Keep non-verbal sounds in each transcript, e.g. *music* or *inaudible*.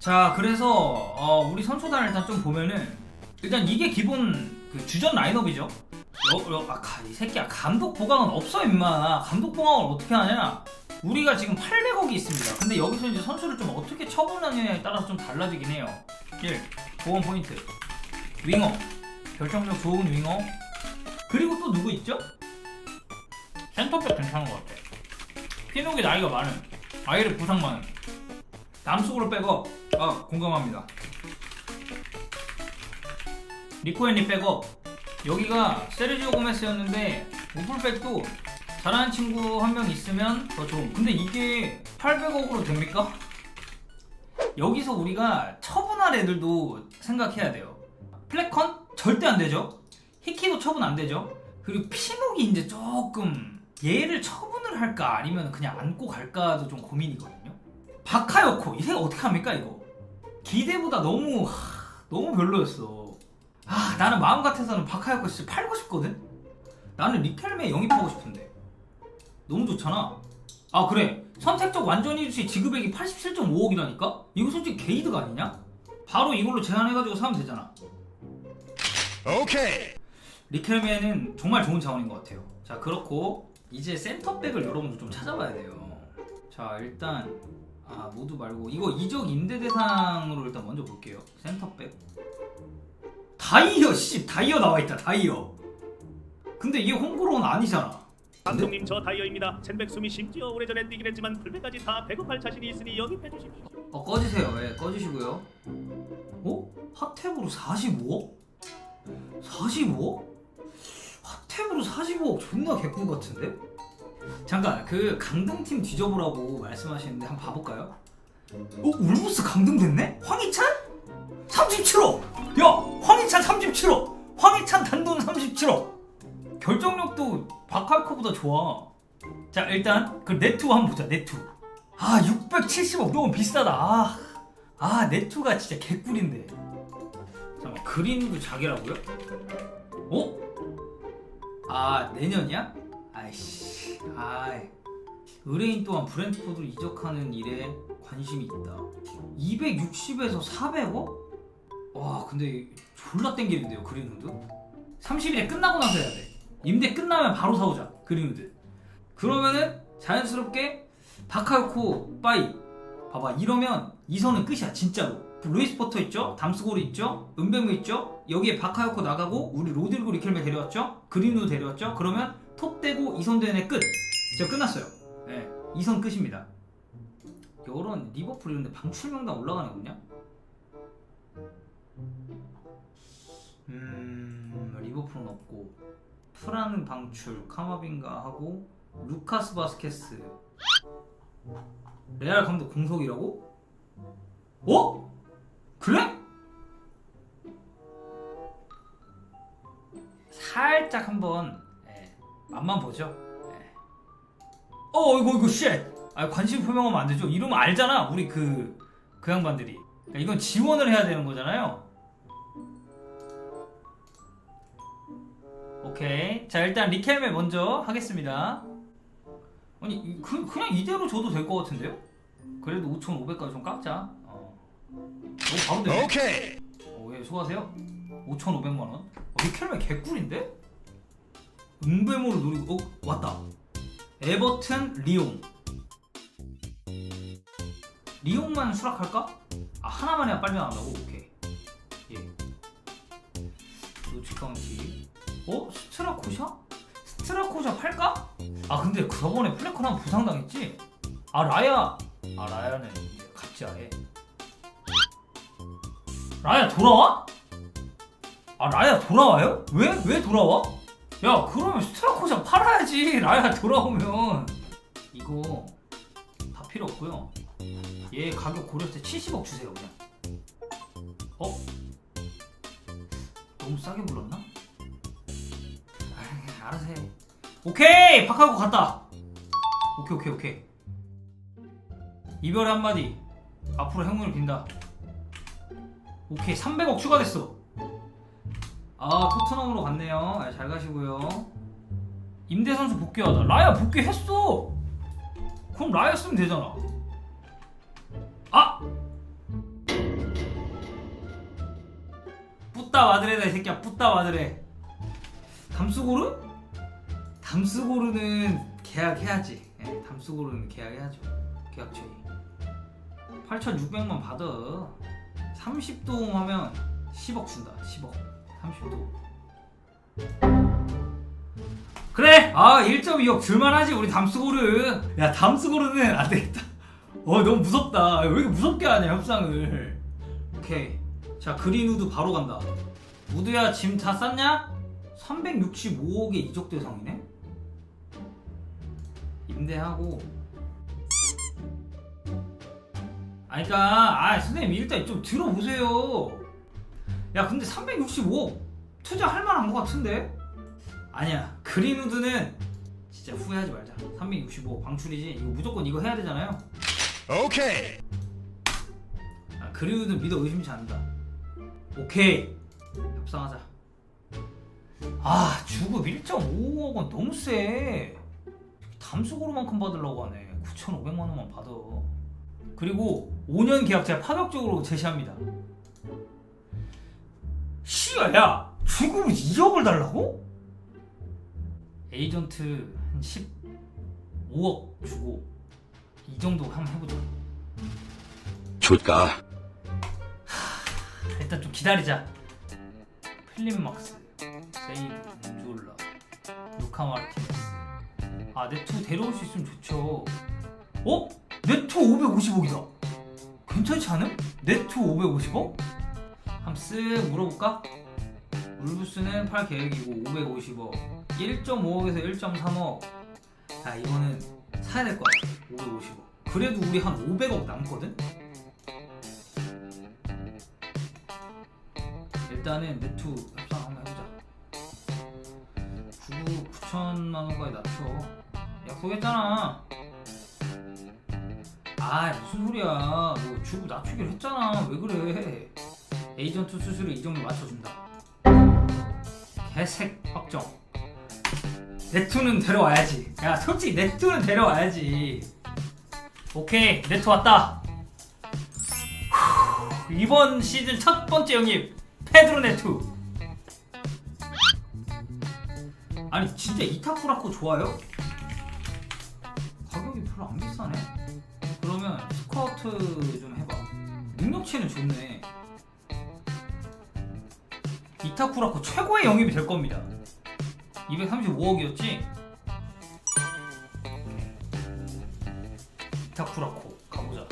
자 그래서 어, 우리 선수단을 일단 좀 보면은 일단 이게 기본 그 주전 라인업이죠. 어, 어, 아, 가- 이 새끼야 감독 보강은 없어 임마. 감독 보강을 어떻게 하냐? 우리가 지금 800억이 있습니다. 근데 여기서 이제 선수를 좀 어떻게 처분하느냐에 따라서 좀 달라지긴 해요. 1. 보험 포인트. 윙어. 결정력 좋은 윙어. 그리고 또 누구 있죠? 센터백 괜찮은 것 같아. 피녹이 나이가 많은. 아이를 부상 많은. 남속으로 백업. 아 공감합니다. 리코엔리 백업. 여기가 세르지오 고메스였는데 오플백도 잘하는 친구 한 명 있으면 더 좋은. 근데 이게 800억으로 됩니까? 여기서 우리가 처분할 애들도 생각해야 돼요. 플래컨 절대 안 되죠. 히키도 처분 안 되죠. 그리고 피녹이 이제 조금 얘를 처분을 할까 아니면 그냥 안고 갈까도 좀 고민이거든요. 바카요코 이 생각 어떻게 합니까 이거? 기대보다 너무 하, 너무 별로였어. 아 나는 마음 같아서는 바카요코 진짜 팔고 싶거든. 나는 리켈메 영입하고 싶은데 너무 좋잖아. 아 그래 선택적 완전히 시 지급액이 87.5억이라니까? 이거 솔직히 게이드가 아니냐? 바로 이걸로 제한해가지고 사면 되잖아. 오케이. 리켈메는 정말 좋은 자원인 것 같아요. 자 그렇고 이제 센터백을 여러분들 좀 찾아봐야 돼요. 자 일단 아 모두 말고 이거 이적 임대 대상으로 일단 먼저 볼게요. 센터백 다이어 씨 다이어 나와 있다 다이어. 근데 이게 홍보로는 아니잖아. 감독님 저 다이어입니다. 젠백숨이 심지어 오래전에 뛰긴 했지만 불배까지 다 배급할 자신이 있으니 영입해 주십시오. 어 꺼지세요. 예 꺼지시고요. 어? 핫탭으로 45억? 45억? 핫탭으로 45억 존나 개꿀 같은데? 잠깐 그 강등팀 뒤져보라고 말씀하시는데 한번 봐볼까요? 어? 울부스 강등됐네? 황희찬? 37억! 야! 황희찬 37억! 황희찬 단돈 37억! 결정력도 바칼코보다 좋아 자 일단 그 네투 한번 보자 네투 아 670억 너무 비싸다 아, 아 네투가 진짜 개꿀인데 잠깐만 그린도 자기라고요? 어? 아 내년이야? 아이씨. 아이. 의뢰인 또한 브랜트포드로 이적하는 일에 관심이 있다. 260에서 400억? 와 근데 졸라 땡기는데요 그린우드? 30일에 끝나고 나서 해야 돼. 임대 끝나면 바로 사오자 그린우드. 그러면은 자연스럽게 바카요코 빠이. 봐봐 이러면 이선은 끝이야 진짜로. 루이스 포터 있죠? 담스고리 있죠? 은베무 있죠? 여기에 바카요코 나가고 우리 로드리고 리켈메 데려왔죠? 그린우드 데려왔죠? 그러면 톱대고 이선 대회 끝 진짜 끝났어요 예 이선 끝입니다 요런 리버풀 이런데 방출 명단 올라가는 거냐 음 리버풀은 없고 프라는 방출 카마빈가 하고 루카스 바스케스 레알 감독 공석이라고? 어? 그래? 살짝 한번 예, 맛만 보죠. 예. 어 이거 이거 쉣. 아 관심 표명하면 안 되죠. 이러면 알잖아. 우리 그그 양반들이. 그러니까 이건 지원을 해야 되는 거잖아요. 오케이. 자 일단 리켈메 먼저 하겠습니다. 아니 이- 그, 그냥 이대로 줘도 될 것 같은데요? 그래도 5,500까지 좀 깎자. 어. 오 바로 되네. 오케이. 어, 예, 수고하세요. 5,500만 원. 어, 리켈메 개꿀인데? 은배모를 노리고 어 왔다. 에버튼 리옹. 리옹만 수락할까? 아 하나만 해야 빨리 나온다고. 오케이. 예. 노치 카운티. 어 스트라코샤? 스트라코샤 팔까? 아 근데 저번에 플래컨 한 부상 당했지? 아 라야. 아 라야는 같이 아예. 라야 돌아와? 아 라야 돌아와요? 왜? 왜 돌아와? 야 그러면 스트라코샤 팔아야지. 라야 돌아오면. 이거 다 필요 없고요. 얘 가격 고렸을 때 70억 주세요 그냥. 어? 너무 싸게 불렀나? 아, 알아서 해. 오케이! 박하고 갔다. 오케이 오케이 오케이. 이별의 한마디. 앞으로 행운을 빈다. 오케이 300억 추가됐어 아 토트넘으로 갔네요. 아, 잘 가시고요. 임대 선수 복귀하다 라야 복귀했어. 그럼 라야 쓰면 되잖아. 아! 뿌따 마드레다 이 새끼야. 뿌따 마드레. 담스고르? 담스고르는 계약해야지. 예, 담스고르는 계약해야죠. 계약 처리. 8,600만 받아. 30도 하면 10억 준다. 10억. 30도 그래! 아 1.2억 줄만하지 우리 담스고르. 야 담스고르는 안 되겠다. 어 너무 무섭다. 왜 이렇게 무섭게 하냐 협상을. 오케이. 자 그린우드 바로 간다. 우드야 짐 다 쌌냐? 365억의 이적 대상이네? 임대하고. 아니 그니까 아 선생님 일단 좀 들어보세요 야 근데 365억 투자할 만한 것 같은데? 아니야 그린우드는 진짜 후회하지 말자. 365억 방출이지. 이거 무조건 이거 해야 되잖아요. 오케이. 아, 그린우드는 믿어 의심치 않는다. 오케이. 협상하자. 아 주급 1.5억 원 너무 세. 담수고로만큼 받으려고 하네. 9,500만 원만 받아. 그리고 5년 계약 제가 파격적으로 제시합니다 씨야 야 주급을 2억을 달라고? 에이전트 한 15억 주고 이 정도 한번 해보자 좋다. 일단 좀 기다리자. 필립막스, 세이브, 몬졸라, 루카 마르티네스. 아, 네투 데려올 수 있으면 좋죠. 어? 네투 550억이다. 괜찮지 않음? 네투 550억? 한번 쓱 물어볼까? 울부스는 팔 계획이고 550억. 1.5억에서 1.3억. 야, 이거는 사야 될 것 같아. 550억. 그래도 우리 한 500억 남거든? 일단은 네투 협상 한번 해보자 9 9천만 원까지 낮춰 약속했잖아 아 무슨 소리야 너 주고 낮추기로 했잖아 왜 그래 에이전트 수수료 이 정도 맞춰준다. 개색 확정. 네투는 데려와야지. 야 솔직히 네투는 데려와야지. 오케이 네투 왔다. 후, 이번 시즌 첫 번째 영입 페드로네투 아니 진짜 이타쿠라코 좋아요? 가격이 별로 안 비싸네. 그러면 스쿼트 좀 해봐. 능력치는 좋네 이타쿠라코 최고의 영입이 될 겁니다. 235억이었지? 이타쿠라코 가보자.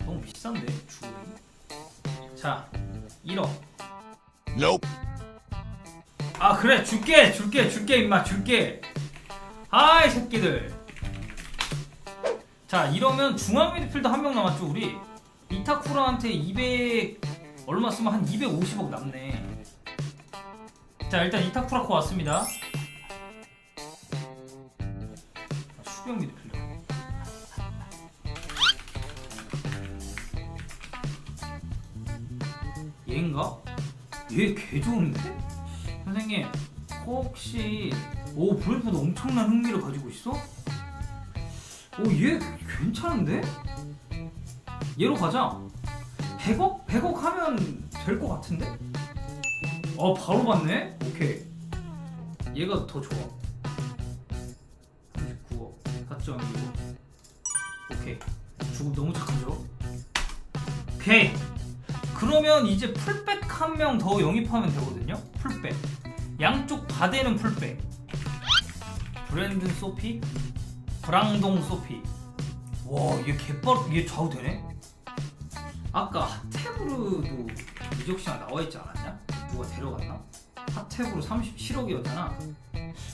너무 비싼데 주급이? 자 1억 Nope. 아 그래. 줄게 줄게 줄게 임마 줄게. 아이 새끼들. 자 이러면 중앙 미드필더 한 명 남았죠 우리. 이타쿠라한테 200 얼마 쓰면 한 250억 남네 자 일단 이타쿠라코 왔습니다 아, 수비형 미드필더 얘인가? 얘 개 좋은데? 선생님 혹시 오 브레이프도 엄청난 흥미를 가지고 있어? 오얘 괜찮은데? 얘로 가자 100억? 100억 하면 될 것 같은데? 어 바로 봤네? 오케이 얘가 더 좋아 39억 4.25 오케이 주급 너무 착하죠? 오케이 그러면 이제 풀백 한 명 더 영입하면 되거든요. 풀백. 양쪽 다 되는 풀백. 브랜든 소피, 브랑동 소피. 와, 얘 개빨, 얘 좌우 되네. 아까 하테브르도 이적 시장 나와 있지 않았냐? 누가 데려갔나? 하테브르 37억이었잖아.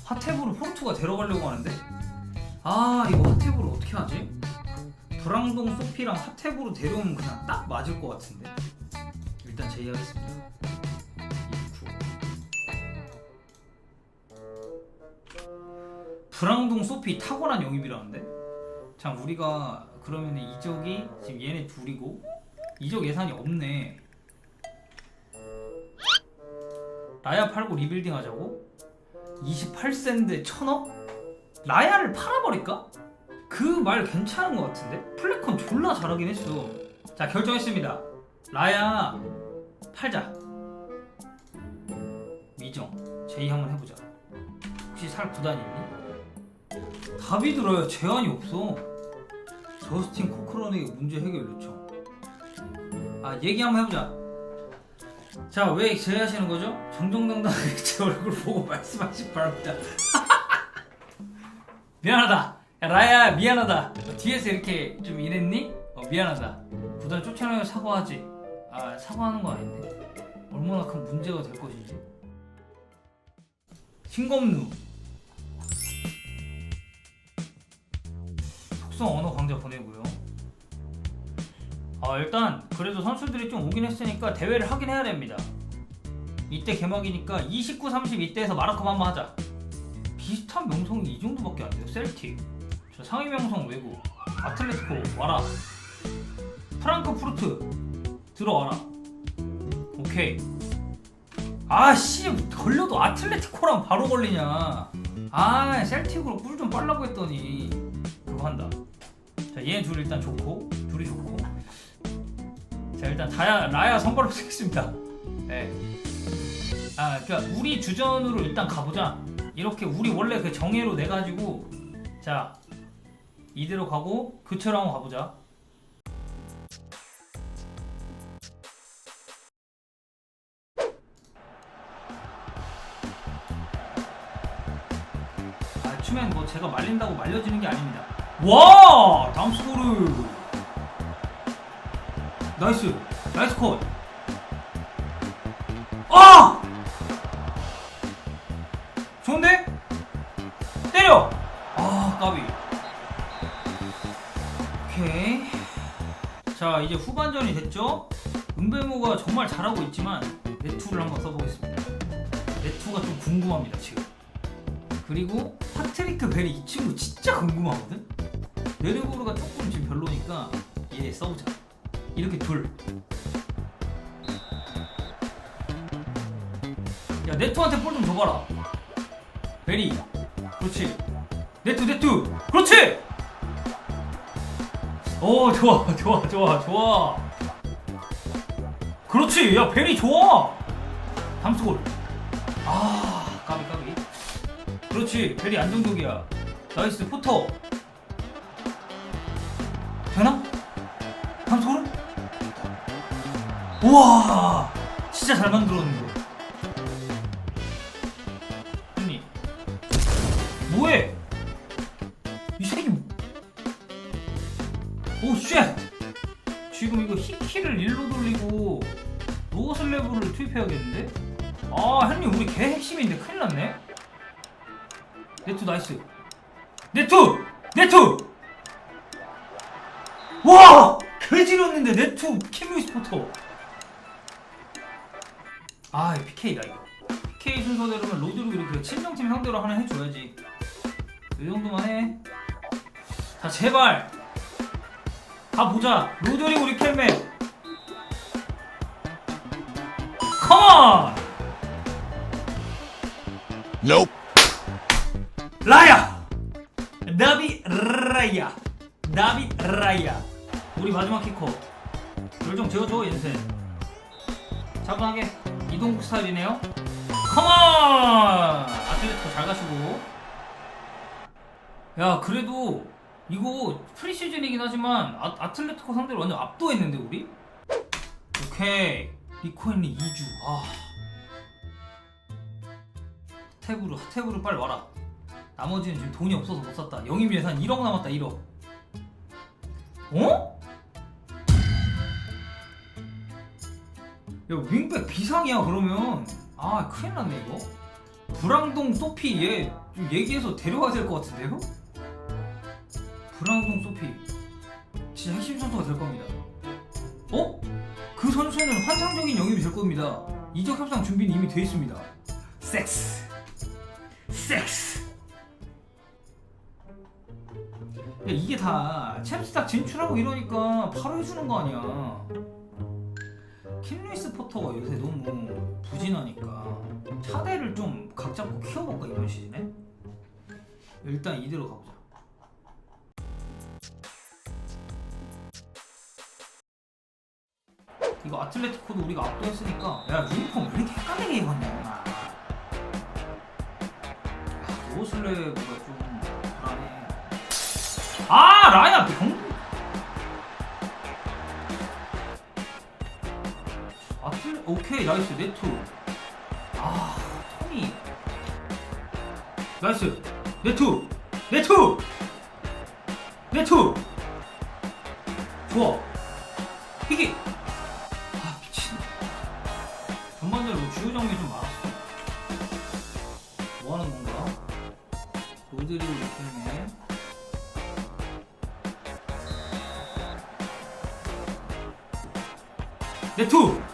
하테브르 포르투가 데려가려고 하는데. 아, 이거 하테브르 어떻게 하지? 브랑동 소피랑 하테브르 데려오면 그냥 딱 맞을 것 같은데. 일단 제의하겠습니다. 이후. 브랑동 소피 탁월한 영입이라는데? 자 우리가 그러면 이적이 지금 얘네 둘이고 이적 예산이 없네. 라야 팔고 리빌딩 하자고? 28세인데 천억? 라야를 팔아버릴까? 그 말 괜찮은 것 같은데? 플래콘 졸라 잘하긴 했어. 자 결정했습니다. 라야 팔자. 이정 제이 한번 해보자 혹시 살 구단 있니? 답이 들어요 제한이 없어 저스틴 코크런에게 문제 해결 요청 아 얘기 한번 해보자 자 왜 제의하시는 거죠? 정정당당하게 *laughs* 제 얼굴 보고 말씀하시기 바랍니다. *laughs* 미안하다. 야, 라야 미안하다. 뒤에서 이렇게 좀 이랬니? 어, 미안하다. 구단 쫓아내고 사과하지. 아 사과하는 거 아닌데? 얼마나 큰 문제가 될 것인지. 신검루. 속성 언어 강좌 보내고요 아 일단 그래도 선수들이 좀 오긴 했으니까 대회를 하긴 해야 됩니다. 이때 개막이니까 29, 30 이때에서 마라컵 한번 하자. 비슷한 명성이 이 정도밖에 안 돼요. 셀틱. 저 상위 명성 외국. 아틀레티코 와라. 프랑크푸르트. 들어와라. 오케이. 아씨 걸려도 아틀레티코랑 바로 걸리냐. 아 셀틱으로 꿀 좀 빨라고 했더니. 그거 한다. 자 얘 둘 일단 좋고 둘이 좋고 자 일단 다야 라야 선발로 쓰겠습니다 예. 아 그니까 우리 주전으로 일단 가보자 이렇게 우리 원래 그 정예로 내 가지고 자 이대로 가고 한번 가보자 아, 추면 뭐 제가 말린다고 말려지는 게 아닙니다. 와! 다음 스코르! 나이스! 나이스 컷! 아! 좋은데? 때려! 아, 까비. 오케이. 자, 이제 후반전이 됐죠? 은배모가 정말 잘하고 있지만, 네투를 한번 써보겠습니다. 네투가 좀 궁금합니다, 지금. 그리고 파트리크 베리 이 친구 진짜 궁금하거든? 네르보르가 조금 지금 별로니까 얘 써보자 이렇게 둘. 야, 네트한테 볼 좀 줘봐라. 베리. 그렇지. 네트 네트 그렇지! 오 좋아 좋아 좋아 좋아. 그렇지. 야 베리 좋아. 담스골 아 까비 까비. 그렇지. 베리 안정적이야. 나이스 포터. 되나? 우와 진짜 잘 만들었는데 형님 뭐해 이 새끼 오쉣 지금 이거 히키를 일로 돌리고 노슬레브를 투입해야겠는데? 아 형님 우리 개 핵심인데 큰일 났네 네트 나이스 네트! 네트! 와! 개지렸는데 네트 킴루이 스포터 아 PK다 이거. PK 순서대로면 로드로 이렇게 친정팀 상대로 하나 해줘야지. 이 정도만 해 자 제발. 가보자. 로드리 우리 캔맨. 컴온! Nope. 라야! 나비 라야! 나비 라야! 우리 마지막 키커. 결정 지어줘 인생 차분하게 이동국 스타일이네요. 컴온! 아틀레티코 잘 가시고. 야 그래도 이거 프리시즌이긴 하지만 아, 아틀레티코 상대로 완전 압도했는데 우리? 오케이. 리코인리 2주. 아. 탭으로 탭으로 빨리 와라. 나머지는 지금 돈이 없어서 못 샀다. 영입 예산 1억 남았다 1억. 어? 야 윙백 비상이야 그러면. 아 큰일 났네 이거. 불황동 소피 얘 좀 얘기해서 데려가야 될 것 같은데요? 불황동 소피. 진짜 핵심 선수가 될 겁니다. 어? 그 선수는 환상적인 영입이 될 겁니다. 이적 협상 준비는 이미 돼 있습니다. 섹스. 섹스. 야 이게 다 챔스 딱 진출하고 이러니까 바로 해주는 거 아니야 킴루이스 포터가 요새 너무 부진하니까 차대를 좀 각 잡고 키워볼까 이번 시즌에 일단 이대로 가보자 이거 아틀레티코도 우리가 압도했으니까 야 유니폼 왜 이렇게 헷갈리게 입었냐 나 아틀레가 좀 불안해. 아 라이나 병. 나이스 네트. 아 토니. 나이스 네트 네트 네트. 좋아. 희기. 아 미친. 전반적으로 뭐 주요 정리 좀 많았어. 뭐 하는 건가? 로드리고 이렇게 네투!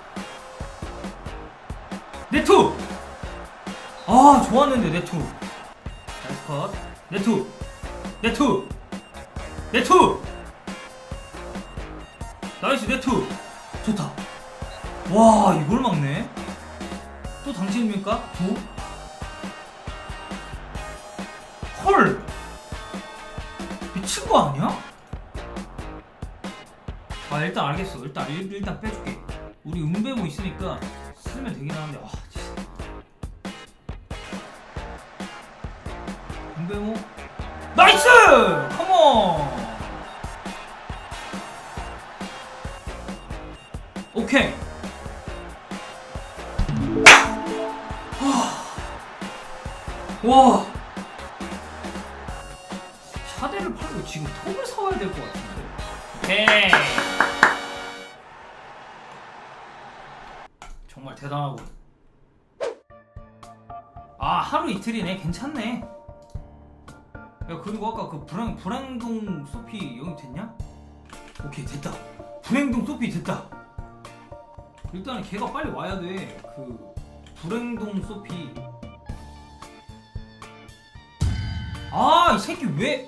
아 좋았는데 네투. 나이스 컷. 네투. 네투. 네투. 나이스 네투. 좋다. 와 이걸 막네? 또 당신입니까? 두? 헐. 미친 거 아니야? 아 일단 알겠어. 일단 일, 일단 빼줄게. 우리 은배모 있으니까 쓰면 되긴 하는데 와 은배모 나이스! 컴온! 오케이. 와. 샤대를 팔고 지금 톱을 사와야 될 것 같은데. 오케이. 정말 대단하고 아 하루 이틀이네. 괜찮네 야 그리고 아까 그 불행, 불행동 소피 여기 됐냐? 오케이 됐다. 불행동 소피 됐다. 일단은 걔가 빨리 와야 돼 그 불행동 소피. 아 이 새끼 왜?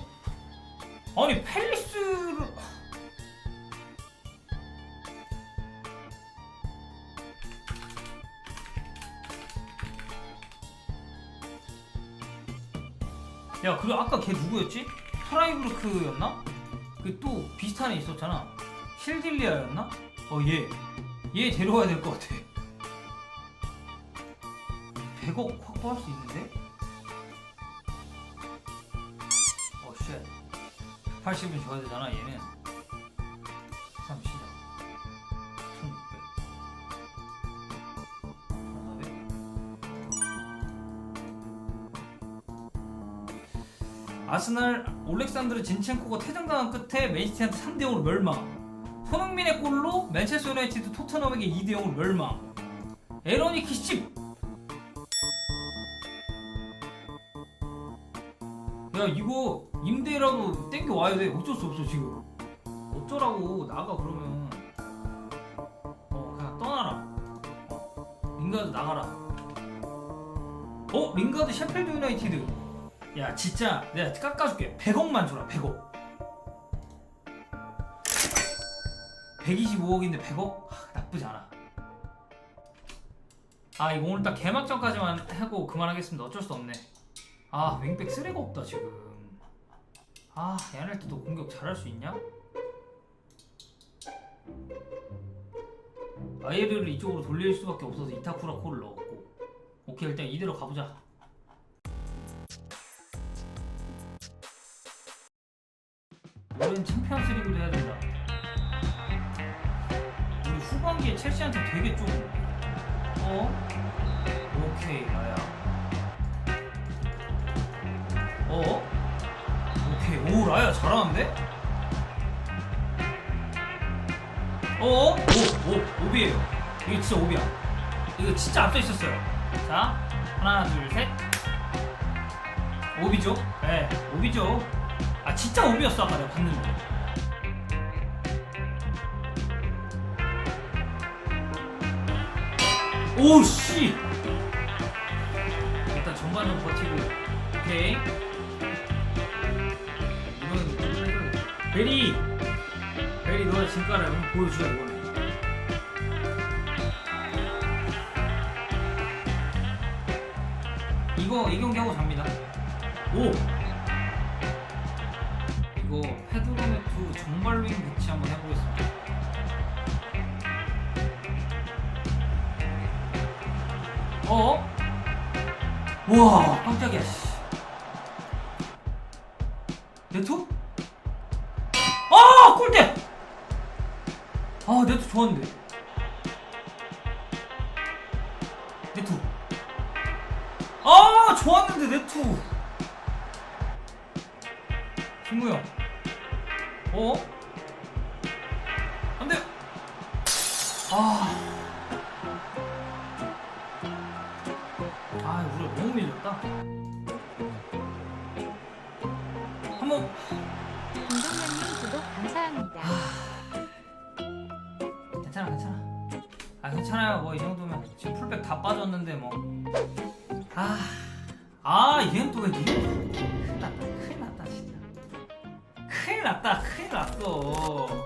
아니 펠리스 야 그리고 아까 걔 누구였지? 프라이브르크였나? 그 또 비슷한 애 있었잖아 실딜리아였나? 어얘얘 데려와야 될 것 같아 100억 확보할 수 있는데? 어쉣 80은 줘야 되잖아 얘는 아스날 올렉산드르 진첸코가 퇴장당한 끝에 맨시티한테 3대 0으로 멸망. 손흥민의 골로 맨체스터 유나이티드 토트넘에게 2대 0으로 멸망. 에러니키 10. 야 이거 임대라도 땡겨 와야 돼. 어쩔 수 없어 지금. 어쩌라고 나가 그러면. 어 그냥 떠나라. 어, 링가드 나가라. 어 링가드 셰필드 유나이티드. 야 진짜 내가 깎아줄게. 100억만 줘라 100억. 125억인데 100억? 하, 나쁘지 않아. 아 이거 오늘 딱 개막전까지만 하고 그만하겠습니다. 어쩔 수 없네. 아 윙백 쓰레가 없다 지금. 아 야넬트도 공격 잘할 수 있냐? 아예르를 이쪽으로 돌릴 수밖에 없어서 이타쿠라 콜을 넣었고. 오케이 일단 이대로 가보자 올해는 챔피언스 리그도 해야 된다. 우리 후반기에 첼시한테 되게 좀 어? 오케이 라야. 어? 오케이 오 라야 잘하는데? 어? 오, 오, 오비에요. 이게 진짜 오비야. 이거 진짜 앞서 있었어요. 자, 하나, 둘, 셋. 오비죠? 네, 오비죠. 아 진짜 오비였어 아까 내가 봤는데. 오씨. 일단 전반은 버티고. 오케이. 이건 베리! 베리 너의 진가를 한번 보여주자 이거는 이거 이 경기 하고 잡니다. 오 이거 헤드로메트 정발윙 배치 한번 해보겠습니다. 어? 와 깜짝이야. 씨. 네트? 아 골대! 아 네트 좋았는데 네트 아 좋았는데 네트 김무영 어? 안 돼 아 아, 우리가 너무 밀렸다. 한 번 김동현님 구독 감사합니다. 괜찮아, 괜찮아. 아, 괜찮아요. 뭐 이 정도면 지금 풀백 다 빠졌는데 뭐. 아, 아, 얘는 또왜 니가? 큰일 났다, 큰일 났다 진짜. 큰일 났다, 큰일 났어.